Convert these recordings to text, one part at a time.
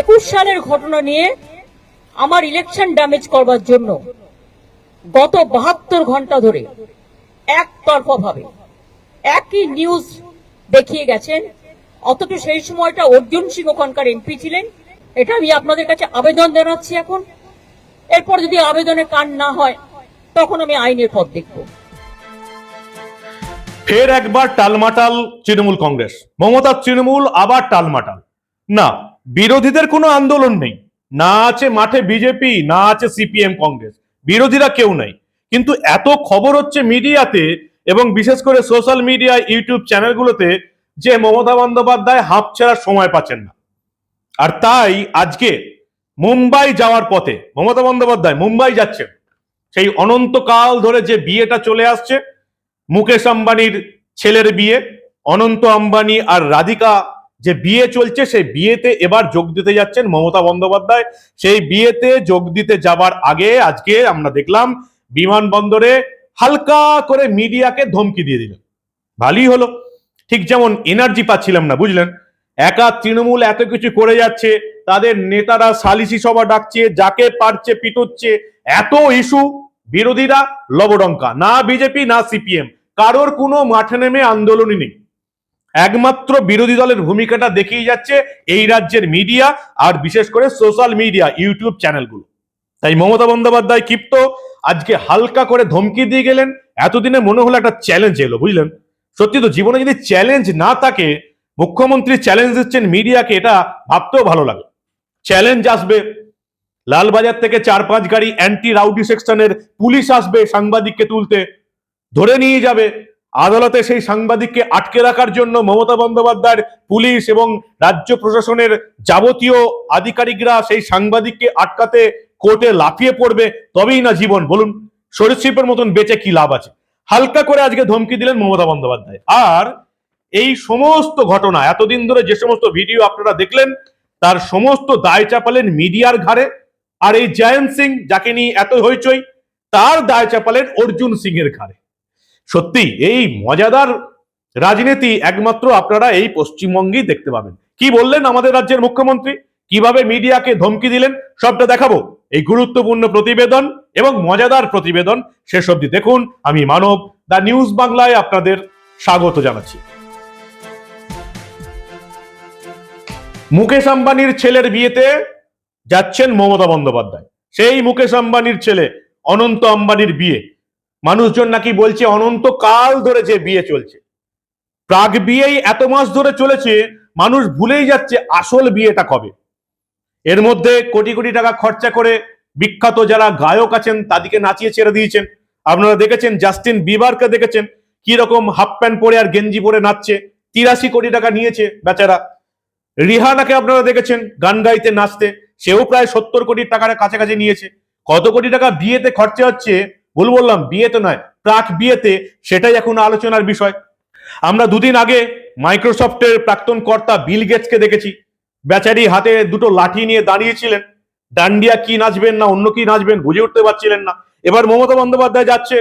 একুশ সালের ঘটনা নিয়ে আমার ইলেকশন ড্যামেজ করবার জন্য গত বাহাত্তর ঘণ্টা ধরে একতরফা ভাবে একই নিউজ দেখিয়ে গেছেন। অথচ সেই সময়টা অর্জুন সিং ওখানকার এমপি ছিলেন। এটা আমি আপনাদের কাছে আবেদন জানাচ্ছি এখন। এরপর যদি আবেদনে কান না হয়, তখন আমি আইনের পথ দেখব। ফের একবার টালমাটাল তৃণমূল কংগ্রেস। মমতার তৃণমূল, আবার টালমাটাল। না বিরোধীদের কোনো আন্দোলন নেই। না আছে মাঠে বিজেপি, না আছে সিপিএম কংগ্রেস। বিরোধীরা কেউ নাই। কিন্তু এত খবর হচ্ছে মিডিয়াতে এবং বিশেষ করে সোশ্যাল মিডিয়া, ইউটিউব চ্যানেলগুলোতে যে মমতা বন্দ্যোপাধ্যায় হাঁপ ছেড়ার সময় পাচ্ছেন না। আর তাই আজকে মুম্বাই যাওয়ার পথে মমতা বন্দ্যোপাধ্যায় মুম্বাই যাচ্ছেন। সেই অনন্তকাল ধরে যে বিয়েটা চলে আসছে, মুকেশ আম্বানির ছেলের বিয়ে, অনন্ত আম্বানি আর রাধিকা যে বিয়ে চলছে, সেই বিয়েতে এবার যোগ দিতে যাচ্ছেন মমতা বন্দ্যোপাধ্যায়। সেই বিয়েতে যোগ দিতে যাবার আগে আজকে আমরা দেখলাম, বিমানবন্দরে হালকা করে মিডিয়াকে ধমকি দিয়ে দিলেন ভালোই হলো। ঠিক যেমন এনার্জি পাচ্ছিলাম না, বুঝলেন? একা তৃণমূল এত কিছু করে যাচ্ছে, তাদের নেতারা সালিসি সভা ডাকছে, যাকে পারছে পিটুচ্ছে, এত ইস্যু। বিরোধীরা লবডঙ্কা, না বিজেপি, না সিপিএম। কারোর কোনো মাঠে নেমে আন্দোলনই নেই। একমাত্র বিরোধী দলের ভূমিকাটা দেখিয়ে যাচ্ছে এই রাজ্যের মিডিয়া আর বিশেষ করে সোশ্যাল মিডিয়া, ইউটিউব চ্যানেলগুলো। তাই মমতা বন্দ্যোপাধ্যায় ক্ষিপ্ত, আজকে হালকা করে ধমকি দিয়ে গেলেন। এতদিনে মনে হলো একটা চ্যালেঞ্জ এলো, বুঝলেন? সত্যি তো জীবনে যদি চ্যালেঞ্জ না থাকে, মুখ্যমন্ত্রী চ্যালেঞ্জ দিচ্ছেন মিডিয়াকে, এটা ভাবতেও ভালো লাগে। চ্যালেঞ্জ আসবে, লালবাজার থেকে চার পাঁচ গাড়ি অ্যান্টি রাউডি সেকশনের পুলিশ আসবে সাংবাদিককে তুলতে, ধরে নিয়ে যাবে। আদালতে সেই সাংবাদিককে আটকে রাখার জন্য মমতা বন্দ্যোপাধ্যায়ের পুলিশ এবং রাজ্য প্রশাসনের যাবতীয় আধিকারিকরা সেই সাংবাদিককে আটকাতে কোর্টে লাফিয়ে পড়বে তবেই না জীবন। বলুন সরীসৃপের মতন বেঁচে কি লাভ আছে? হালকা করে আজকে ধমকি দিলেন মমতা বন্দ্যোপাধ্যায়। আর এই সমস্ত ঘটনা, এতদিন ধরে যে সমস্ত ভিডিও আপনারা দেখলেন, তার সমস্ত দায় চাপালেন মিডিয়ার ঘাড়ে। আর এই জয়ন্ত সিং, যাকে নিয়ে এত হইচই, তার দায় চাপালেন অর্জুন সিং এর ঘাড়ে। সত্যি এই মজাদার রাজনীতি একমাত্র আপনারা এই পশ্চিমবঙ্গেই দেখতে পাবেন। কি বললেন আমাদের রাজ্যের মুখ্যমন্ত্রী? কীভাবে মিডিয়াকে ধমকি দিলেন? সবটা দেখাবো। এই গুরুত্বপূর্ণ প্রতিবেদন এবং মজাদার প্রতিবেদন শেষ অবধি দেখুন। আমি মানব, দ্য নিউজ বাংলায় আপনাদের স্বাগত জানাচ্ছি। মুকেশ আম্বানির ছেলের বিয়েতে যাচ্ছেন মমতা বন্দ্যোপাধ্যায়। সেই মুকেশ আম্বানির ছেলে অনন্ত আম্বানির বিয়ে। মানুষজন নাকি বলছে অনন্ত কাল ধরে যে বিয়ে চলছে। প্রাগ বিয়েই এত মাস ধরে চলেছে, মানুষ ভুলেই যাচ্ছে আসল বিয়েটা কবে। এর মধ্যে কোটি কোটি টাকা খরচা করে বিখ্যাত যারা গায়ক আছেন, তাদেরকে নাচিয়ে ছেড়ে দিয়েছেন। আপনারা দেখেছেন জাস্টিন বিবারকে দেখেছেন? কি রকম হাফ প্যান্ট পরে আর গেঞ্জি পরে নাচছে। তিরাশি কোটি টাকা নিয়েছে বেচারা। রিহানাকে আপনারা দেখেছেন গান গাইতে, নাচতে। সেও প্রায় সত্তর কোটি টাকার কাছাকাছি নিয়েছে। কত কোটি টাকা বিয়েতে খরচা হচ্ছে ভুল বললাম, বিয়েতে নয়, প্রাক বিয়েতে সেটাই এখন আলোচনার বিষয়। আমরা দুদিন আগে মাইক্রোসফটের প্রাক্তন কর্তা বিল গেটসকে দেখেছি। বেচারি হাতে দুটো লাঠি নিয়ে দাঁড়িয়েছিলেন। ডান্ডিয়া কি নাচবেন না, অন্য কি নাচবেন বুঝে উঠতে পারছিলেন না। এবার মমতা বন্দ্যোপাধ্যায় যাচ্ছে।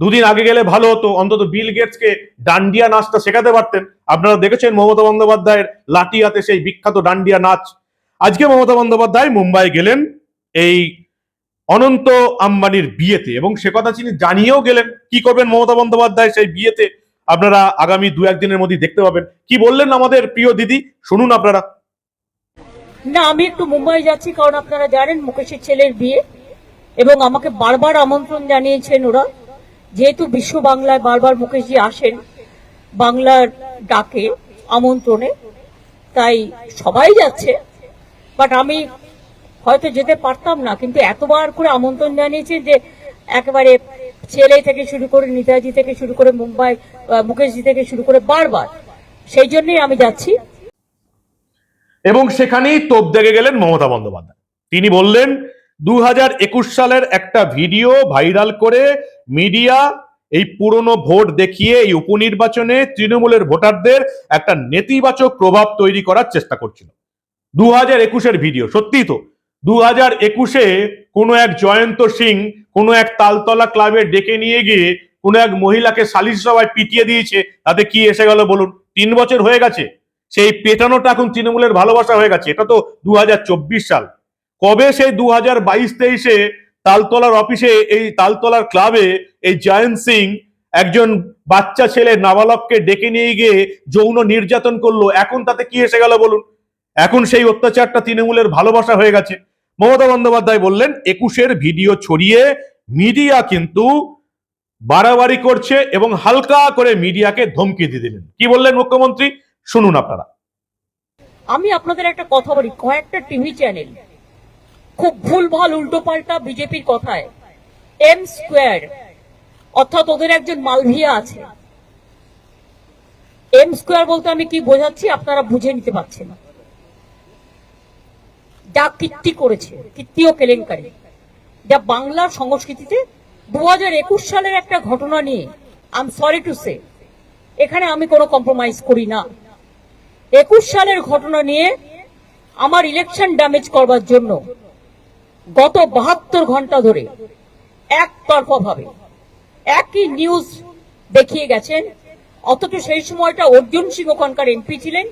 দুদিন আগে গেলে ভালো হতো, অন্তত বিল গেটসকে ডান্ডিয়া নাচটা শেখাতে পারতেন। আপনারা দেখেছেন মমতা বন্দ্যোপাধ্যায়ের লাঠি হাতে সেই বিখ্যাত ডান্ডিয়া নাচ। আজকে মমতা বন্দ্যোপাধ্যায় মুম্বাই গেলেন, এই অনন্ত আম্বানির বিয়েতে, এবং সে কথা তিনি জানিয়েও গেলেন, কি করবেন মমতা বন্দ্যোপাধ্যায় সেই বিয়েতে, আপনারা আগামী দু একদিনের মধ্যে দেখতে পাবেন। কি বললেন আমাদের প্রিয় দিদি? শুনুন আপনারা। না, আমি একটু মুম্বাই যাচ্ছি, কারণ আপনারা জানেন মুকেশের ছেলের বিয়ে, এবং আমাকে বারবার আমন্ত্রণ জানিয়েছেন ওরা। যেহেতু বিশ্ব বাংলায় বারবার মুকেশজি আসেন বাংলার ডাকে আমন্ত্রণে, তাই সবাই যাচ্ছে। বাট আমি হয়তো যেতে পারতাম না, কিন্তু এতবার করে আমন্ত্রণ জানিয়েছে যে একেবারে ছেলে থেকে শুরু করে নেতাজি থেকে শুরু করে মুম্বাই মুকেশজি থেকে শুরু করে বারবার। সেই জন্যই আমি যাচ্ছি। এবং সেখানেই তোপ দেখে গেলেন মমতা বন্দ্যোপাধ্যায়। তিনি বললেন দু হাজার একুশ সালের একটা ভিডিও ভাইরাল করে মিডিয়া এই পুরনো ভোট দেখিয়ে এই উপনির্বাচনে তৃণমূলের ভোটারদের একটা নেতিবাচক প্রভাব তৈরি করার চেষ্টা করছিল। দু হাজার একুশের ভিডিও, সত্যিই তো। দু হাজার একুশে কোনো এক জয়ন্ত সিং কোনো এক তালতলা ক্লাবে ডেকে নিয়ে গিয়ে কোনো এক মহিলাকে সালিশ সভায় পিটিয়ে দিয়েছে। তাতে কি এসে গেল বলুন? তিন বছর হয়ে গেছে। সেই পেটানোটা এখন তৃণমূলের ভালোবাসা হয়ে গেছে। এটা তো দু হাজার চব্বিশ সাল। কবে সেই দু হাজার বাইশ তেইশে তালতলার অফিসে এই তালতলার ক্লাবে এই জয়ন্ত সিং একজন বাচ্চা ছেলে নাবালককে ডেকে নিয়ে গিয়ে যৌন নির্যাতন করল? এখন তাতে কি এসে গেল বলুন? এখন সেই অত্যাচারটা তৃণমূলের ভালোবাসা হয়ে গেছে। মমতা বন্দ্যোপাধ্যায় বললেন, একুশের ভিডিও ছড়িয়ে মিডিয়া কিন্তু বাড়াবাড়ি করছে এবং হালকা করে মিডিয়াকে ধমকি দিয়ে দিলেন। কি বললেন মুখ্যমন্ত্রী? শুনুন আপনারা। আমি আপনাদের একটা কথা বলি, কয়েকটা টিভি চ্যানেল খুব ভুল ভুলভাল উল্টোপাল্টা বিজেপির কথায় এম স্কোয়ার অর্থাৎ ওদের একজন মালভিয়া আছে। এম স্কোয়ার বলতে আমি কি বোঝাচ্ছি আপনারা বুঝে নিতে পারছেন না। যা কীর্তি করেছে কীর্তি ও কেলেঙ্কারি। যা বাংলার সংস্কৃতিতে দু একুশ সালের একটা ঘটনা নিয়ে আম সরি টু সে এখানে আমি কোনো কম্প্রোমাইজ করি না। একুশ সালের ঘটনা নিয়ে আমার ইলেকশন ড্যামেজ করবার জন্য গত বাহাত্তর ঘণ্টা ধরে একতরফা ভাবে একই নিউজ দেখিয়ে গেছেন। অথচ সেই সময়টা অর্জুন সিং ওখানকার এমপি ছিলেন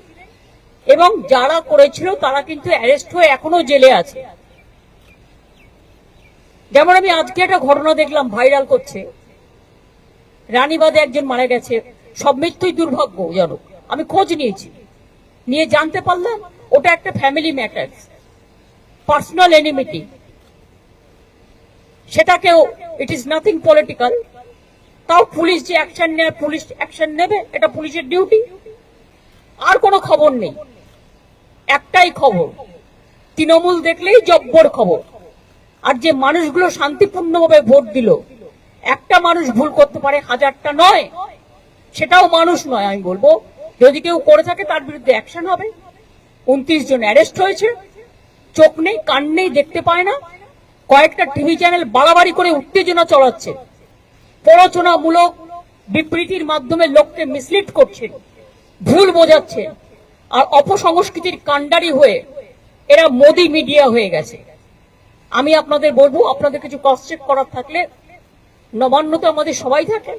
এবং যারা করেছিল তারা কিন্তু অ্যারেস্ট হয়ে এখনও জেলে আছে। যেমন আমি আজকে একটা ঘটনা দেখলাম, ভাইরাল করছে। রানীবাদে একজন মারা গেছে। সব মৃত্যুই দুর্ভাগ্যজনক আমি খোঁজ নিয়েছি। নিয়ে জানতে পারলাম, ওটা একটা ফ্যামিলি ম্যাটার পার্সোনাল এনিমিটি সেটাকেও ইট ইজ নাথিং পলিটিক্যাল তাও পুলিশ যে অ্যাকশন নেয়, পুলিশ অ্যাকশন নেবে, এটা পুলিশের ডিউটি আর কোনো খবর নেই। একটাই খবর, তৃণমূল দেখলেই জব্বর খবর। আর যে মানুষগুলো শান্তিপূর্ণভাবে ভোট দিল, একটা মানুষ ভুল করতে পারে হাজারটা নয়, সেটাও মানুষ নয়, আমি বলব। যদি কেউ করে থাকে, তার বিরুদ্ধে অ্যাকশন হবে। উনত্রিশ জন অ্যারেস্ট হয়েছে, চোখ নেই, কান নেই, দেখতে পায় না। কয়েকটা টিভি চ্যানেল বাড়াবাড়ি করে উত্তেজনা চড়াচ্ছে প্ররোচনামূলক বিবৃতির মাধ্যমে লোককে মিসলিড করছে, ভুল বোঝাচ্ছে। আর অপসংস্কৃতির কাণ্ডারি হয়ে এরা মোদি মিডিয়া হয়ে গেছে। আমি আপনাদের বলব, আপনাদের কিছু চেক করার থাকলে নবান্ন তো আমাদের সবাই থাকে।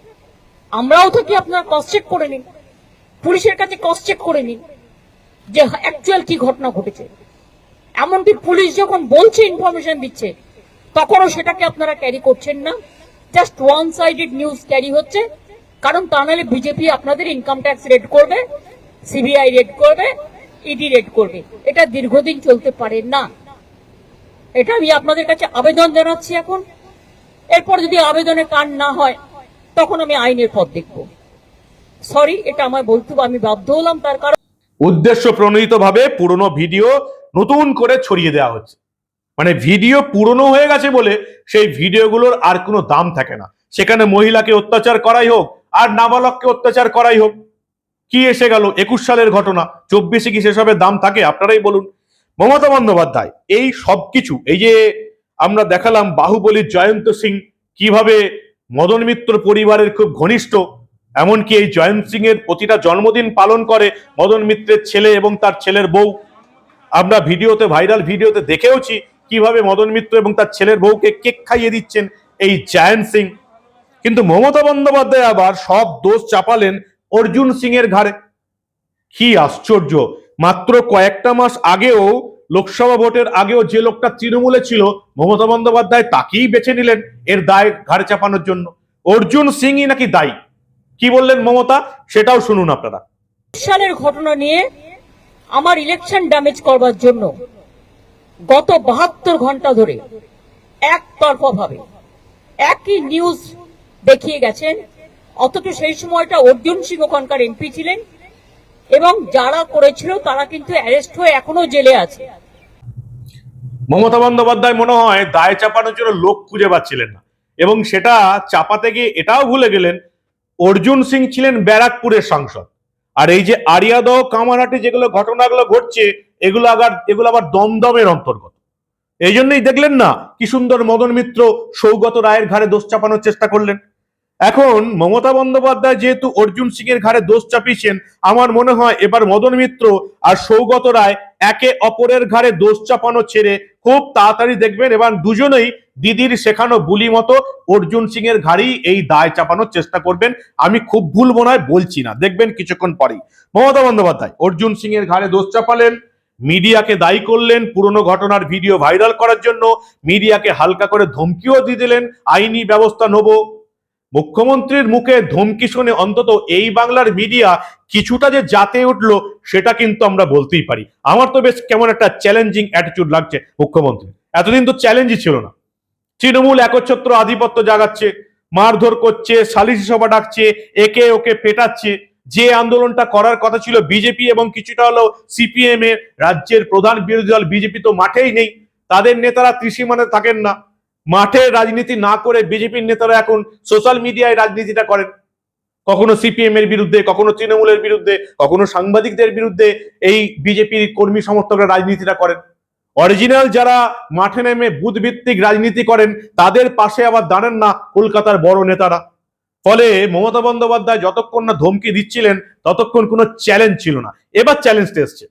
আমরাও থাকি আপনারা চেক করে নিন। পুলিশের কাছে চেক করে নিন যে অ্যাকচুয়াল কি ঘটনা ঘটেছে। এমনকি পুলিশ যখন বলছে ইনফরমেশন দিচ্ছে, তখনও সেটাকে আপনারা ক্যারি করছেন না। Just one sided news carry হচ্ছে। কারণ তা নাহলে বিজেপি আপনাদের ইনকাম ট্যাক্স রেড করবে। সিবিআই রেড করবে ইডি রেড করবে। এটা দীর্ঘদিন চলতে পারে না। এটা আমি আপনাদের কাছে আবেদন জানাচ্ছি এখন। এরপর যদি আবেদনে কান না হয়, তখন আমি আইনের পথ দেখব। সরি এটা আমার বলতে আমি বাধ্য হলাম তার কারণ উদ্দেশ্য প্রণোদিত ভাবে পুরনো ভিডিও নতুন করে ছড়িয়ে দেওয়া হচ্ছে। মানে ভিডিও পুরনো হয়ে গেছে বলে সেই ভিডিওগুলোর আর কোনো দাম থাকে না। সেখানে মহিলাকে অত্যাচার করাই হোক, আর নাবালককে অত্যাচার করাই হোক। কি এসে গেল? একুশ সালের ঘটনা, চব্বিশে কি সেসবের দাম থাকে, আপনারাই বলুন। মমতা বন্দ্যোপাধ্যায়, এই সব কিছু, এই যে আমরা দেখালাম বাহুবলীর জয়ন্ত সিং কীভাবে মদন মিত্র পরিবারের খুব ঘনিষ্ঠ, এমনকি এই জয়ন্ত সিং এর প্রতিটা জন্মদিন পালন করে মদন মিত্রের ছেলে এবং তার ছেলের বউ। আমরা ভিডিওতে, ভাইরাল ভিডিওতে দেখেওছি কীভাবে মদন মিত্র এবং তার ছেলের বউকে কেক খাইয়ে দিচ্ছেন এই জয়ন্ত সিং। কিন্তু মমতা বন্দ্যোপাধ্যায় আবার সব দোষ চাপালেন অর্জুন সিং এর ঘাড়ে। কি আশ্চর্য! মাত্র কয়েকটা মাস আগেও লোকসভা ভোটের আগেও যে লোকটা তৃণমূলে ছিল, মমতা বন্দ্যোপাধ্যায় তাকেই বেছে নিলেন এর দায় ঘাড়ে চাপানোর জন্য। অর্জুন সিংই নাকি দায়ী? কি বললেন মমতা? সেটাও শুনুন আপনারা। সালের ঘটনা নিয়ে আমার ইলেকশন ড্যামেজ করবার জন্য গত বাহাত্তর ঘণ্টা ধরে একতরফা ভাবে একই নিউজ দেখিয়ে গেছেন অথচ সেই সময়টা অর্জুন সিং ওখানকার এমপি ছিলেন, এবং যারা করেছিল তারা কিন্তু অ্যারেস্ট হয়ে এখনও জেলে আছে। মমতা বন্দ্যোপাধ্যায় মনে হয় দায় চাপানোর জন্য লোক খুঁজে পাচ্ছিলেন না, এবং সেটা চাপাতে গিয়ে এটাও ভুলে গেলেন, অর্জুন সিং ছিলেন ব্যারাকপুরের সাংসদ। আর এই যে আরিয়াদহ, কামারহাটি যেগুলো ঘটনাগুলো ঘটছে, এগুলো আবার এগুলো আবার দমদমের অন্তর্গত। এই জন্যই দেখলেন না কি সুন্দর মদন মিত্র সৌগত রায়ের ঘাড়ে দোষ চাপানোর চেষ্টা করলেন। এখন মমতা বন্দ্যোপাধ্যায় যেহেতু অর্জুন সিং এর ঘাড়ে দোষ চাপিয়েছেন, আমার মনে হয় এবার মদন মিত্র আর সৌগত রায় একে অপরের ঘাড়ে দোষ চাপানো ছেড়ে খুব তাড়াতাড়ি দেখবেন এবং দুজনেই দিদির শেখানো বুলি মতো অর্জুন সিং এর ঘাড়েই এই দায় চাপানোর চেষ্টা করবেন। আমি খুব ভুল মনে হয় বলছি না, দেখবেন কিছুক্ষণ পরেই। মমতা বন্দ্যোপাধ্যায়, অর্জুন সিং এর ঘাড়ে দোষ চাপালেন, মিডিয়াকে দায়ী করলেন পুরনো ঘটনার ভিডিও ভাইরাল করার জন্য, মিডিয়াকে হালকা করে ধমকিও দিয়ে দিলেন, আইনি ব্যবস্থা নেব। মুখ্যমন্ত্রীর মুখে ধমকি শুনে অন্তত এই বাংলার মিডিয়া কিছুটা যে জাতে উঠল, সেটা কিন্তু আমরা বলতেই পারি। আমার তো বেশ কেমন একটা চ্যালেঞ্জিং অ্যাটিটিউড লাগছে মুখ্যমন্ত্রী এতদিন তো চ্যালেঞ্জই ছিল না। তৃণমূল একচ্ছত্র আধিপত্য জাগাচ্ছে, মারধর করছে সালিসি সভা ডাকছে, একে ওকে পেটাচ্ছে যে আন্দোলনটা করার কথা ছিল বিজেপি এবং কিছুটা হলো সিপিএম এর, রাজ্যের প্রধান বিরোধী দল বিজেপি তো মাঠেই নেই। তাদের নেতারা ত্রিসীমানে থাকেন না। মাঠে রাজনীতি না করে বিজেপির নেতারা এখন সোশ্যাল মিডিয়ায় রাজনীতিটা করেন। কখনো সিপিএম এর বিরুদ্ধে, কখনো তৃণমূলের বিরুদ্ধে, কখনো সাংবাদিকদের বিরুদ্ধে এই বিজেপির কর্মী সমর্থকরা রাজনীতিটা করেন। অরিজিনাল যারা মাঠে নেমে বুথ ভিত্তিক রাজনীতি করেন, তাদের পাশে আবার দাঁড়ান না কলকাতার বড় নেতারা। ফলে মমতা বন্দ্যোপাধ্যায় যতক্ষণ না ধমকি দিচ্ছিলেন, ততক্ষণ কোনো চ্যালেঞ্জ ছিল না। এবার চ্যালেঞ্জটা এসছে।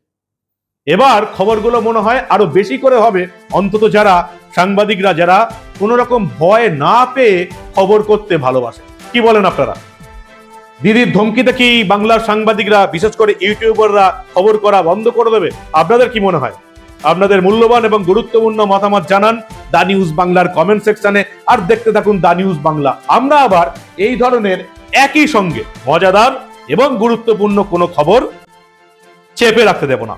এবার খবরগুলো মনে হয় আরও বেশি করে হবে। অন্তত যারা সাংবাদিকরা যারা কোনো রকম ভয় না পেয়ে খবর করতে ভালোবাসে। কি বলেন আপনারা? দিদির ধমকিতে কি বাংলার সাংবাদিকরা, বিশেষ করে ইউটিউবাররা খবর করা বন্ধ করে দেবে? আপনাদের কি মনে হয়? আপনাদের মূল্যবান এবং গুরুত্বপূর্ণ মতামত জানান দা নিউজ বাংলার কমেন্ট সেকশনে আর দেখতে থাকুন দা নিউজ বাংলা। আমরা আবার এই ধরনের একই সঙ্গে মজাদার এবং গুরুত্বপূর্ণ কোনো খবর চেপে রাখতে দেব না।